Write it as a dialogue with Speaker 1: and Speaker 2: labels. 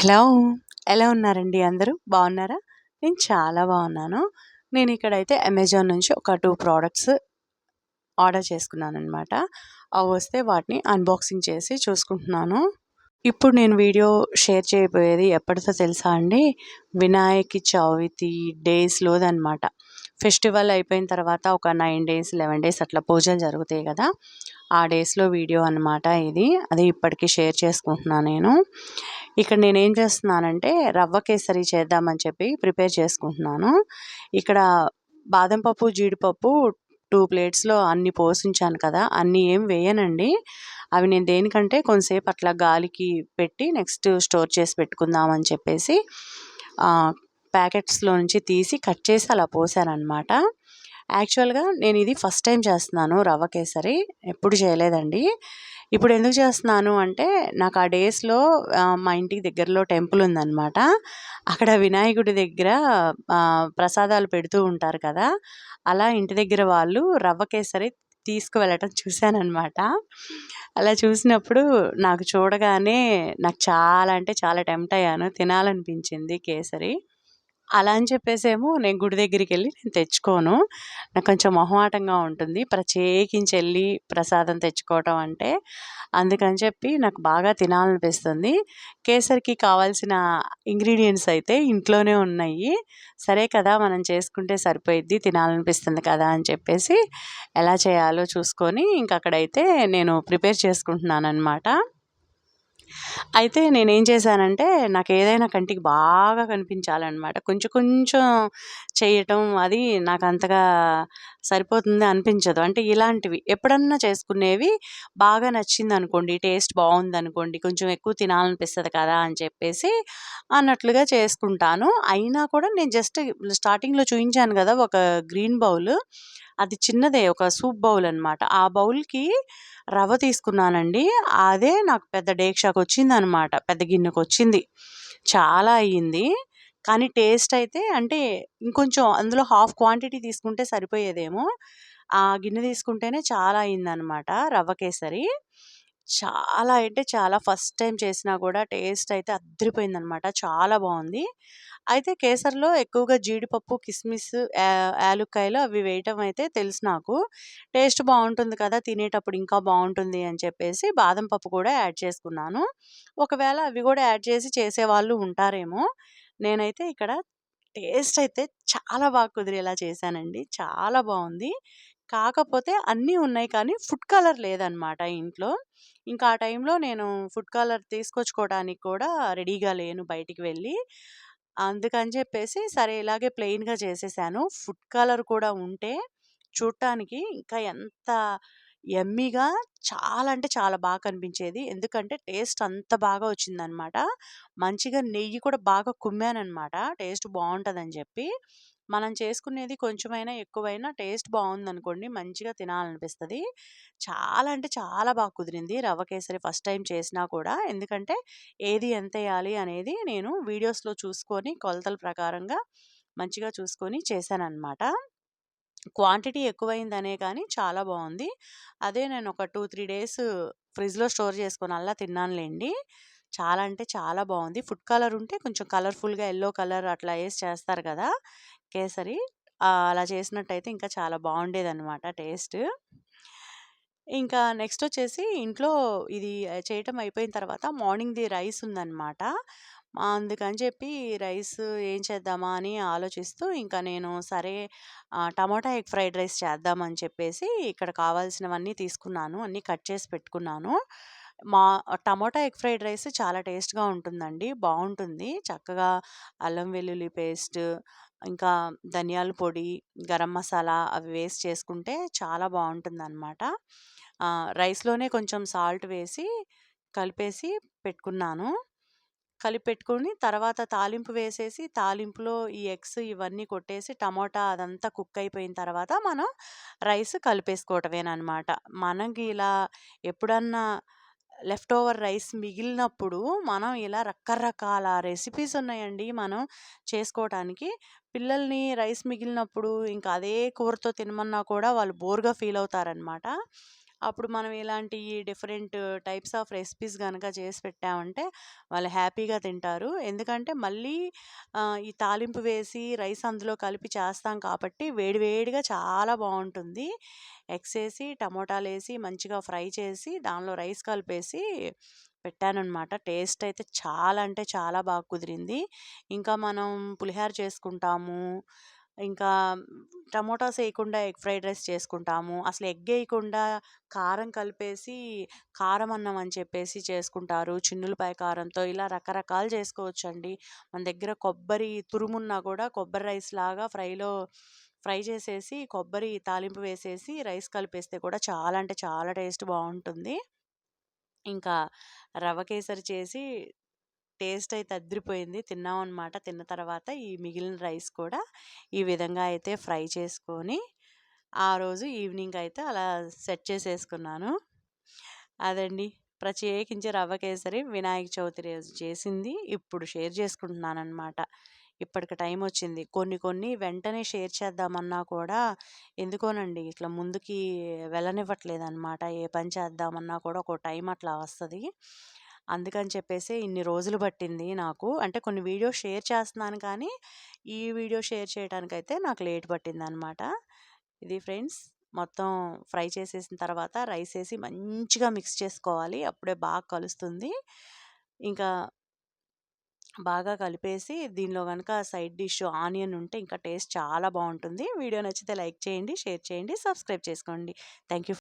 Speaker 1: Hello ఎలా ఉన్నారండి అందరూ? బాగున్నారా? నేను చాలా బాగున్నాను. నేను ఇక్కడైతే అమెజాన్ నుంచి ఒక టూ ప్రోడక్ట్స్ ఆర్డర్ చేసుకున్నాను అనమాట అవి వస్తే వాటిని అన్బాక్సింగ్ చేసి చూసుకుంటున్నాను. ఇప్పుడు నేను వీడియో షేర్ చేయబోయేది ఎప్పటితో తెలుసా అండి? వినాయక చవితి డేస్లోదనమాట ఫెస్టివల్ అయిపోయిన తర్వాత ఒక నైన్ డేస్ లెవెన్ డేస్ అట్లా పూజలు జరుగుతాయి కదా. ఆ డేస్లో వీడియో అనమాట ఇది. అది ఇప్పటికీ షేర్ చేసుకుంటున్నాను నేను. ఇక్కడ నేనేం చేస్తున్నానంటే రవ్వ కేసరి చేద్దామని చెప్పి ప్రిపేర్ చేసుకుంటున్నాను. ఇక్కడ బాదం పప్పు జీడిపప్పు టూ ప్లేట్స్లో అన్ని పోసించాను కదా. అన్నీ ఏం వేయనండి. అవి నేను దేనికంటే కొంతసేపు అట్లా గాలికి పెట్టి నెక్స్ట్ స్టోర్ చేసి పెట్టుకుందామని చెప్పేసి ప్యాకెట్స్లో నుంచి తీసి కట్ చేసి అలా పోసానన్నమాట. యాక్చువల్గా నేను ఇది ఫస్ట్ టైం చేస్తున్నాను రవ్వ కేసరి ఎప్పుడు చేయలేదండి. ఇప్పుడు ఎందుకు చేస్తున్నాను అంటే నాకు ఆ డేస్లో మా ఇంటికి దగ్గరలో టెంపుల్ ఉందన్నమాట. అక్కడ వినాయకుడి దగ్గర ప్రసాదాలు పెడుతూ ఉంటారు కదా అలా ఇంటి దగ్గర వాళ్ళు రవ్వ కేసరి తీసుకువెళ్ళటం చూశానమాట అలా చూసినప్పుడు నాకు చూడగానే నాకు చాలా అంటే చాలా టెంప్ట్ అయ్యాను. తినాలనిపించింది కేసరి. అలా అని చెప్పేసేమో నేను గుడి దగ్గరికి వెళ్ళి నేను తెచ్చుకోను. నాకు కొంచెం మొహమాటంగా ఉంటుంది. ప్రత్యేకించి వెళ్ళి ప్రసాదం తెచ్చుకోవటం అంటే అందుకని చెప్పి నాకు బాగా తినాలనిపిస్తుంది. కేసరికి కావాల్సిన ఇంగ్రీడియంట్స్ అయితే ఇంట్లోనే ఉన్నాయి. సరే కదా మనం చేసుకుంటే సరిపోయిద్ది తినాలనిపిస్తుంది కదా అని చెప్పేసి ఎలా చేయాలో చూసుకొని ఇంక అక్కడైతే నేను ప్రిపేర్ చేసుకుంటున్నాను అనమాట అయితే నేనేం చేశానంటే నాకు ఏదైనా కంటికి బాగా కనిపించాలన్నమాట. కొంచెం కొంచెం చేయటం అది నాకు అంతగా సరిపోతుంది అనిపించదు. అంటే ఇలాంటివి ఎప్పుడన్నా చేసుకునేవి బాగా నచ్చింది అనుకోండి టేస్ట్ బాగుంది అనుకోండి కొంచెం ఎక్కువ తినాలనిపిస్తుంది కదా అని చెప్పేసి అన్నట్లుగా చేసుకుంటాను. అయినా కూడా నేను జస్ట్ స్టార్టింగ్లో చూపించాను కదా ఒక గ్రీన్ బౌల్. అది చిన్నదే ఒక సూప్ బౌల్ అనమాట ఆ బౌల్కి రవ్వ తీసుకున్నానండి. అదే నాకు పెద్ద డేక్షాకు వచ్చిందనమాట పెద్ద గిన్నెకు వచ్చింది చాలా అయ్యింది. కానీ టేస్ట్ అయితే అంటే ఇంకొంచెం అందులో హాఫ్ క్వాంటిటీ తీసుకుంటే సరిపోయేదేమో. ఆ గిన్నె తీసుకుంటేనే చాలా అయిందనమాట రవ్వ కేసరి. చాలా అంటే చాలా ఫస్ట్ టైం చేసినా కూడా టేస్ట్ అయితే అద్దరిపోయిందనమాట చాలా బాగుంది అయితే కేసర్లో ఎక్కువగా జీడిపప్పు కిస్మిస్ యాలుక్కాయలు అవి వేయటం అయితే తెలుసు నాకు. టేస్ట్ బాగుంటుంది కదా తినేటప్పుడు ఇంకా బాగుంటుంది అని చెప్పేసి బాదం పప్పు కూడా యాడ్ చేసుకున్నాను. ఒకవేళ అవి కూడా యాడ్ చేసి చేసేవాళ్ళు ఉంటారేమో నేనైతే ఇక్కడ టేస్ట్ అయితే చాలా బాగా కుదిరేలా చేశానండి. చాలా బాగుంది. కాకపోతే అన్నీ ఉన్నాయి కానీ ఫుడ్ కలర్ లేదనమాట ఇంట్లో. ఇంకా ఆ టైంలో నేను ఫుడ్ కలర్ తీసుకొచ్చుకోవడానికి కూడా రెడీగా లేను బయటికి వెళ్ళి. అందుకని చెప్పేసి సరే ఇలాగే ప్లెయిన్‌గా చేసేసాను. ఫుడ్ కలర్ కూడా ఉంటే చూడటానికి ఇంకా ఎంత ఎమ్మీగా చాలా అంటే చాలా బాగా కనిపించేది. ఎందుకంటే టేస్ట్ అంత బాగా వచ్చిందనమాట. మంచిగా నెయ్యి కూడా బాగా కుమ్మానమాట టేస్ట్ బాగుంటుందని చెప్పి. మనం చేసుకునేది కొంచెమైనా ఎక్కువైనా టేస్ట్ బాగుందనుకోండి మంచిగా తినాలనిపిస్తుంది. చాలా అంటే చాలా బాగా కుదిరింది రవ్వ కేసరి ఫస్ట్ టైం చేసినా కూడా. ఎందుకంటే ఏది ఎంత వేయాలి అనేది నేను వీడియోస్లో చూసుకొని కొలతల ప్రకారంగా మంచిగా చూసుకొని చేశానన్నమాట. క్వాంటిటీ ఎక్కువైందనే కానీ చాలా బాగుంది అదే నేను ఒక టూ త్రీ డేస్ ఫ్రిడ్జ్లో స్టోర్ చేసుకొని అలా తిన్నానులేండి. చాలా అంటే చాలా బాగుంది ఫుడ్ కలర్ ఉంటే కొంచెం కలర్ఫుల్గా ఎల్లో కలర్ అట్లా వేసి చేస్తారు కదా! కేసరి అలా చేసినట్టయితే ఇంకా చాలా బాగుండేదన్నమాట టేస్ట్. ఇంకా నెక్స్ట్ వచ్చేసి ఇంట్లో ఇది చేయటం అయిపోయిన తర్వాత మార్నింగ్ది రైస్ ఉందన్నమాట. అందుకని చెప్పి రైస్ ఏం చేద్దామా అని ఆలోచిస్తూ ఇంకా నేను సరే టమాటా ఎగ్ ఫ్రైడ్ రైస్ చేద్దామని చెప్పేసి ఇక్కడ కావాల్సినవన్నీ తీసుకున్నాను. అన్నీ కట్ చేసి పెట్టుకున్నాను. మా టమాటా ఎగ్ ఫ్రైడ్ రైస్ చాలా టేస్ట్గా ఉంటుందండి. బాగుంటుంది. చక్కగా అల్లం వెల్లుల్లి పేస్ట్ ఇంకా ధనియాల పొడి గరం మసాలా అవి వేసి చేసుకుంటే చాలా బాగుంటుందన్నమాట. రైస్లోనే కొంచెం సాల్ట్ వేసి కలిపేసి పెట్టుకున్నాను. కలిపి పెట్టుకొని తర్వాత తాలింపు వేసేసి తాలింపులో ఈ ఎగ్స్ ఇవన్నీ కొట్టేసి టమోటా అదంతా కుక్ అయిపోయిన తర్వాత మనం రైస్ కలిపేసుకోవటమేనమాట మనకి ఇలా ఎప్పుడన్నా లెఫ్ట్ ఓవర్ రైస్ మిగిలినప్పుడు మనం ఇలా రకరకాల రెసిపీస్ ఉన్నాయండి మనం చేసుకోవటానికి పిల్లల్ని రైస్ మిగిలినప్పుడు ఇంకా అదే కూరతో తినమన్నా కూడా వాళ్ళు బోర్గా ఫీల్ అవుతారనమాట అప్పుడు మనం ఇలాంటి డిఫరెంట్ టైప్స్ ఆఫ్ రెసిపీస్ కనుక చేసి పెట్టామంటే వాళ్ళు హ్యాపీగా తింటారు. ఎందుకంటే మళ్ళీ ఈ తాలింపు వేసి రైస్ అందులో కలిపి చేస్తాం కాబట్టి వేడివేడిగా చాలా బాగుంటుంది ఎగ్స్ వేసి టమోటాలు వేసి మంచిగా ఫ్రై చేసి దానిలో రైస్ కలిపేసి పెట్టానమాట టేస్ట్ అయితే చాలా అంటే చాలా బాగా కుదిరింది. ఇంకా మనం పులిహోర చేసుకుంటాము. ఇంకా టమోటాస్ వేయకుండా ఎగ్ ఫ్రైడ్ రైస్ చేసుకుంటాము. అసలు ఎగ్ వేయకుండా కారం కలిపేసి కారం అన్నం అని చెప్పేసి చేసుకుంటారు. చిన్నులపాయ కారంతో ఇలా రకరకాలు చేసుకోవచ్చండి. మన దగ్గర కొబ్బరి తురుమున్నా కూడా కొబ్బరి రైస్ లాగా ఫ్రైలో ఫ్రై చేసేసి కొబ్బరి తాలింపు వేసేసి రైస్ కలిపేస్తే కూడా చాలా అంటే చాలా టేస్ట్ బాగుంటుంది ఇంకా రవ కేసరి చేసి టేస్ట్ అయితే అద్రిపోయింది తిన్నాం అనమాట తిన్న తర్వాత ఈ మిగిలిన రైస్ కూడా ఈ విధంగా అయితే ఫ్రై చేసుకొని ఆ రోజు ఈవినింగ్ అయితే అలా సెట్ చేసేసుకున్నాను. అదండి. ప్రత్యేకించి రవ్వ కేసరి వినాయక చవితి రోజు చేసింది. ఇప్పుడు షేర్ చేసుకుంటున్నాను అనమాట ఇప్పటికి టైం వచ్చింది కొన్ని కొన్ని వెంటనే షేర్ చేద్దామన్నా కూడా ఎందుకోనండి ఇట్లా ముందుకి వెళ్ళనివ్వట్లేదనమాట. ఏ పని చేద్దామన్నా కూడా ఒక టైం అట్లా వస్తుంది అందుకని చెప్పేసి ఇన్ని రోజులు పట్టింది నాకు. అంటే కొన్ని వీడియోస్ షేర్ చేస్తున్నాను కానీ, ఈ వీడియో షేర్ చేయడానికైతే నాకు లేట్ పట్టిందనమాట. ఇది ఫ్రెండ్స్. మొత్తం ఫ్రై చేసేసిన తర్వాత రైస్ వేసి మంచిగా మిక్స్ చేసుకోవాలి. అప్పుడే బాగా కలుస్తుంది. ఇంకా బాగా కలిపేసి దీనిలో కనుక సైడ్ డిష్ ఆనియన్ ఉంటే ఇంకా టేస్ట్ చాలా బాగుంటుంది వీడియో నచ్చితే లైక్ చేయండి, షేర్ చేయండి, సబ్స్క్రైబ్ చేసుకోండి. Thank you.